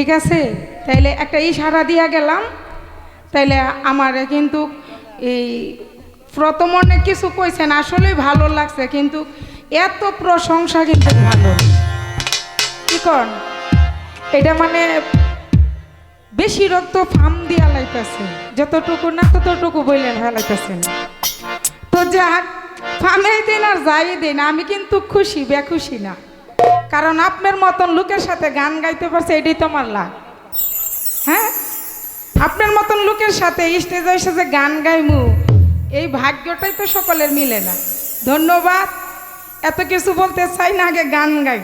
ঠিক আছে? তাইলে একটা ইশারা দিয়া গেলাম। তাইলে আমার কিন্তু এই প্রথম অনেক কিছু কইছেন, আসলেই ভালো লাগছে, কিন্তু এত প্রশংসা কিন্তু ভালো কি কন? এটা মানে বেশি রক্ত ফার্ম দিয়া লাইতেছে, যতটুকু না ততটুকু বইলেন ফেলাইতেছেন তো যাক ফার্মে দিন আর যাই দিন, আমি কিন্তু খুশি, বেখুশি না। কারণ আপনার মতন লোকের সাথে গান গাইতে পারছে, এটাই তো আমার লাভ হ্যাঁ? আপনার মতন লোকের সাথে স্টেজে এসে যে গান গাইমু, এই ভাগ্যটাই তো সকলের মিলে না। ধন্যবাদ। এত কিছু বলতে চাই না, আগে গান গাই।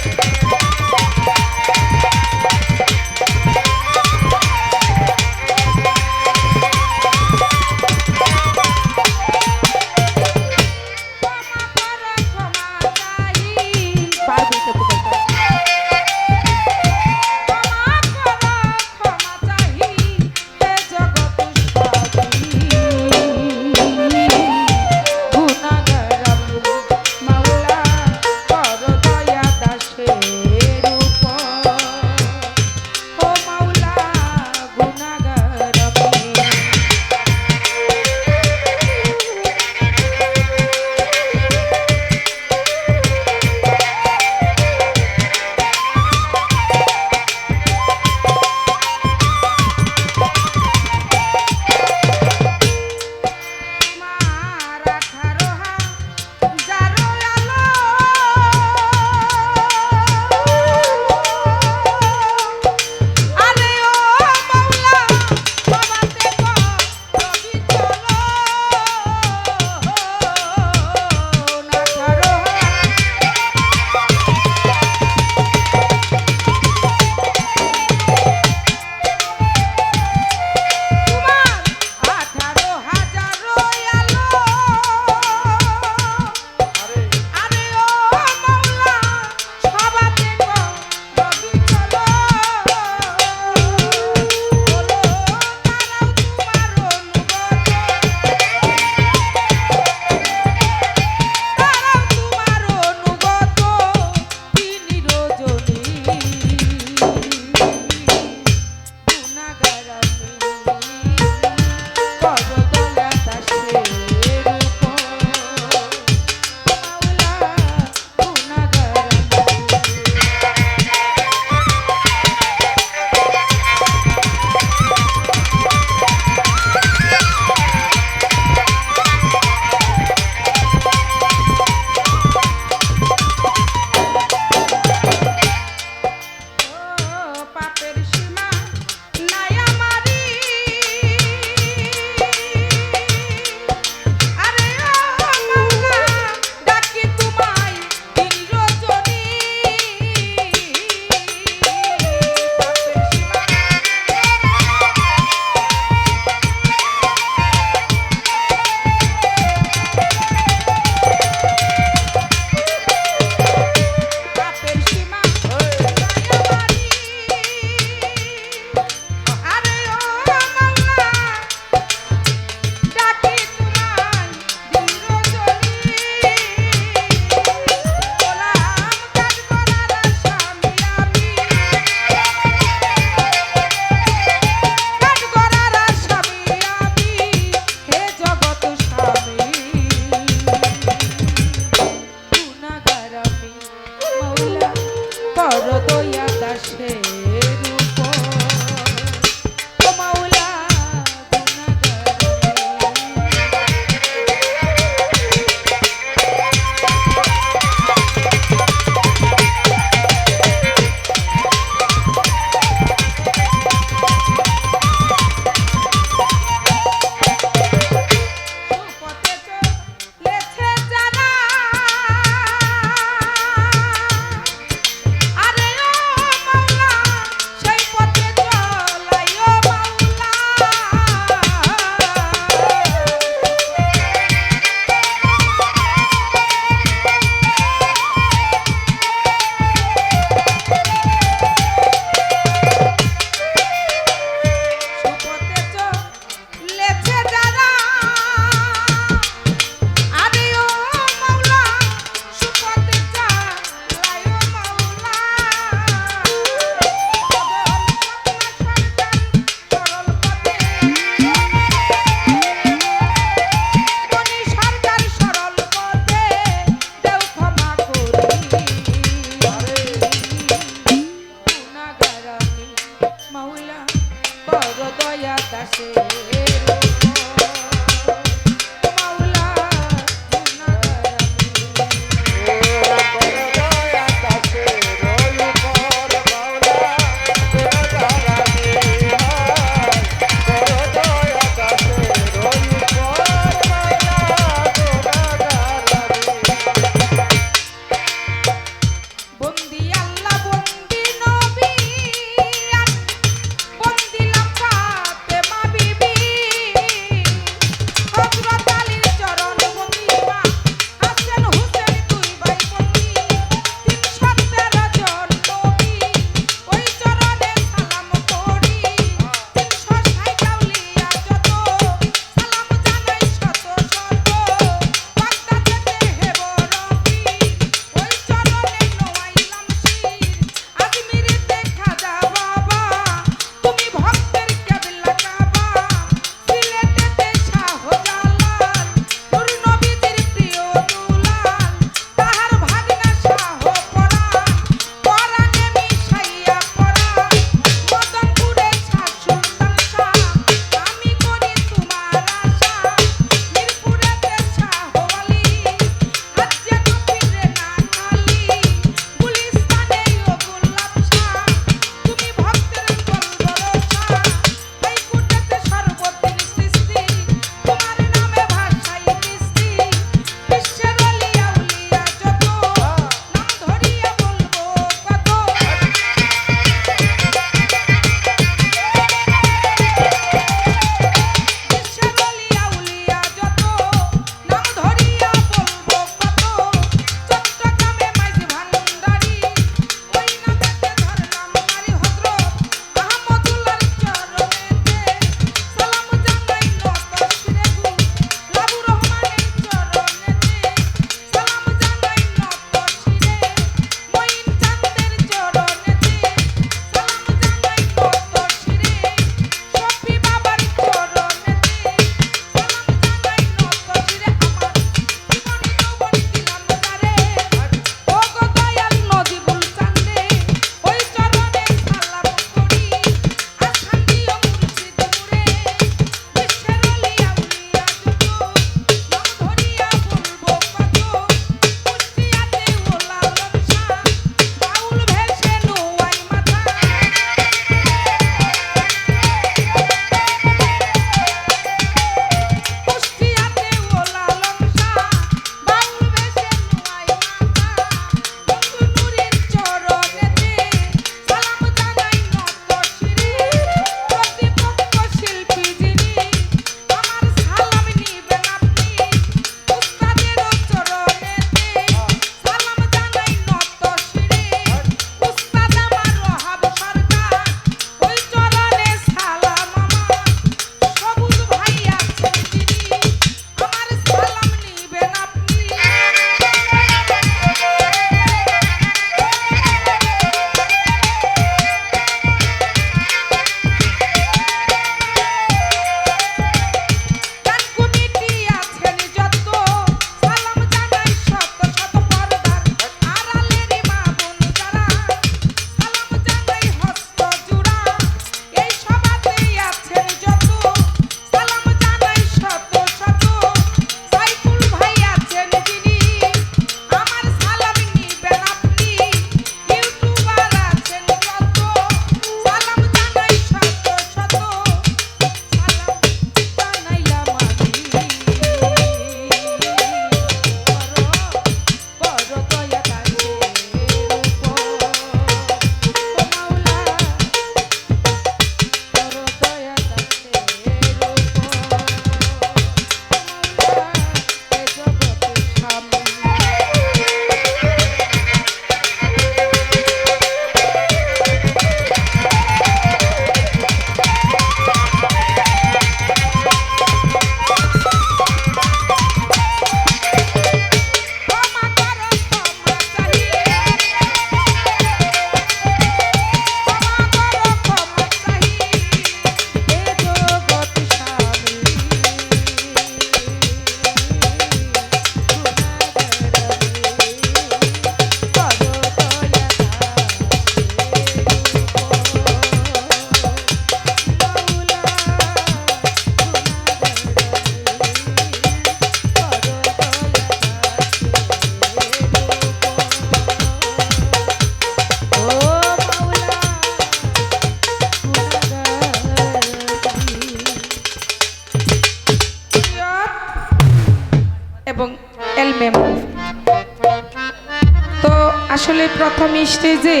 স্টেজে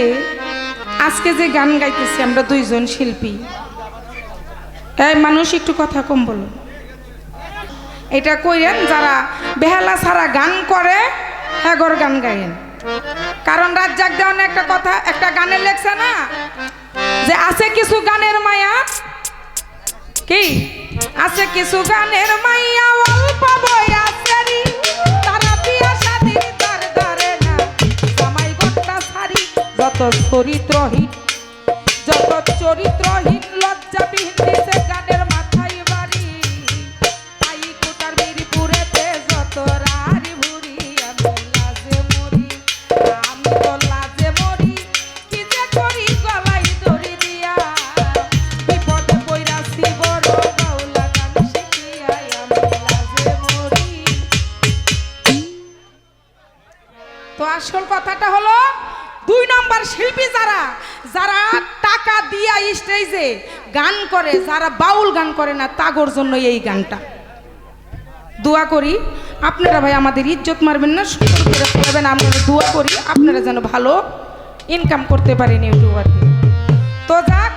আজকে যে গান গাইতেছি আমরা দুইজন শিল্পী। এই মানুষ একটু কথা কম বলো এটা কইরেন, যারা বেহালা ছাড়া গান করে হ্যাগর গান গায়েন কারণ রাজ্জাক দেওয়ান একটা কথা, একটা গানে লেখছে না, যে আছে কিছু গানের মায়া। কি? আছে কিছু গানের মাইয়া অল্প বয়াসেরই যত চরিত্রহীন যত চরিত্রহীন লজ্জাবিহীন দিছে গানের দিয়া স্টেজে গান করে, যারা বাউল গান করে না, তাগর জন্য এই গানটা। দোয়া করি, আপনারা ভাই আমাদের ইজ্জত মারবেন না, সুন্দর করে করবেন আমরা দোয়া করি, আপনারা যেন ভালো ইনকাম করতে পারেন ইউটিউবার তো যাক।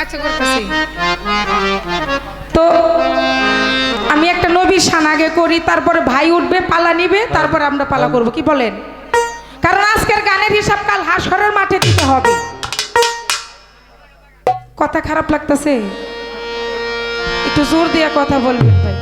আচ্ছা তো আমি একটা নবীর শান আগে করি, তারপরে ভাই উঠবে, পালা নিবে, তারপরে আমরা পালা করব। কি বলেন? কারণ আজকের গানের হিসাব কাল হাসরের মাঠে দিতে হবে। কথা খারাপ লাগতেছে? একটু জোর দিয়ে কথা বলবেন ভাই।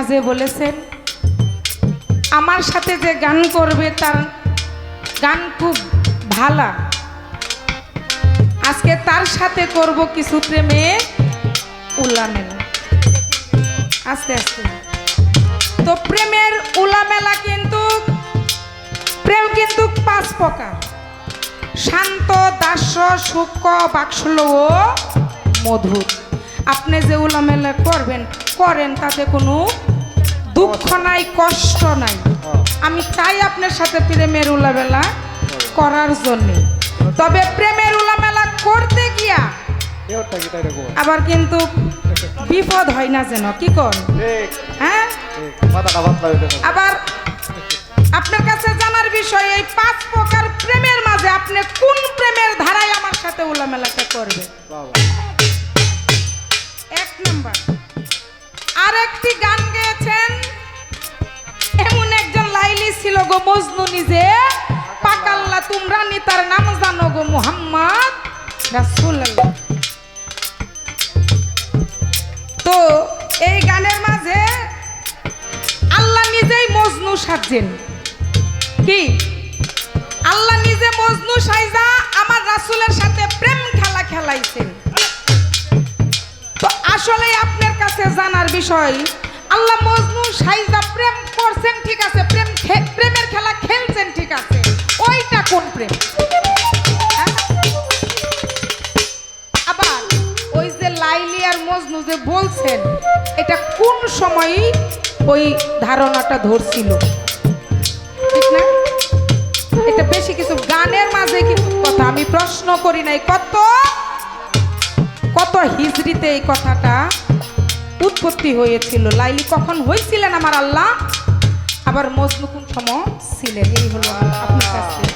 মাঝে বলেছেন, আমার সাথে যে গান করবে তার গান খুব ভালা। আজকে তার সাথে করব কিছু প্রেমে উল্লামেলা আস্তে আস্তে। তো প্রেমের উলামেলা কিন্তু, প্রেম কিন্তু পাঁচ প্রকার। শান্ত, দাস্য, সূক্ষ্ম বাক্সল ও মধুর। আপনি যে উলামেলা করবেন, করেন তাতে কোনো দুঃখ নাই কষ্ট নাই। আমি চাই আপনার সাথে প্রেমের উলামেলা করার জন্যে। তবে প্রেমের উলামেলা করতে গিয়া আবার কিন্তু বিপদ হয় না যেন কি কর? হ্যাঁ? আবার আপনার কাছে জানার বিষয় এই পাঁচ প্রকার প্রেমের মাঝে আপনি কোন প্রেমের ধারায় আমার সাথে উলামেলাটা করবে এক নাম্বার। আরেকটি গান গেয়েছেন এমন একজন লাইলি ছিল গো মজনু নিজে। পাকাল্লা তোমরা নি তার নাম জানো গো মুহাম্মদ তো এই গানের মাঝে আল্লাহ নিজেই মজনু সাজছেন। কি? আল্লাহ নিজে মজনু সাইজা আমার রাসূলের সাথে প্রেম খেলা খেলাইছেন। তো আসলে আপনার কাছে জানার বিষয় আল্লাহ মজনু সাইজা প্রেম করছেন, ঠিক আছে? প্রেম প্রেমের খেলা খেলছেন, ঠিক আছে? ওইটা কোন প্রেম? হ্যাঁ? আবার ওই যে লাইলি আর মজনু যে বলছেন, এটা কোন সময় ওই ধারণাটা ধরছিল? ঠিক না? এটা বেশি কিছু গানের মাঝে কিন্তু কথা, আমি প্রশ্ন করি নাই। কত কত হিজড়িতে এই কথাটা উৎপত্তি হয়েছিল। লাইলি কখন হয়েছিলেন আমার আল্লাহ? আবার মজনু কোন সময় ছিলেন? এই হলো আপনার কাছে।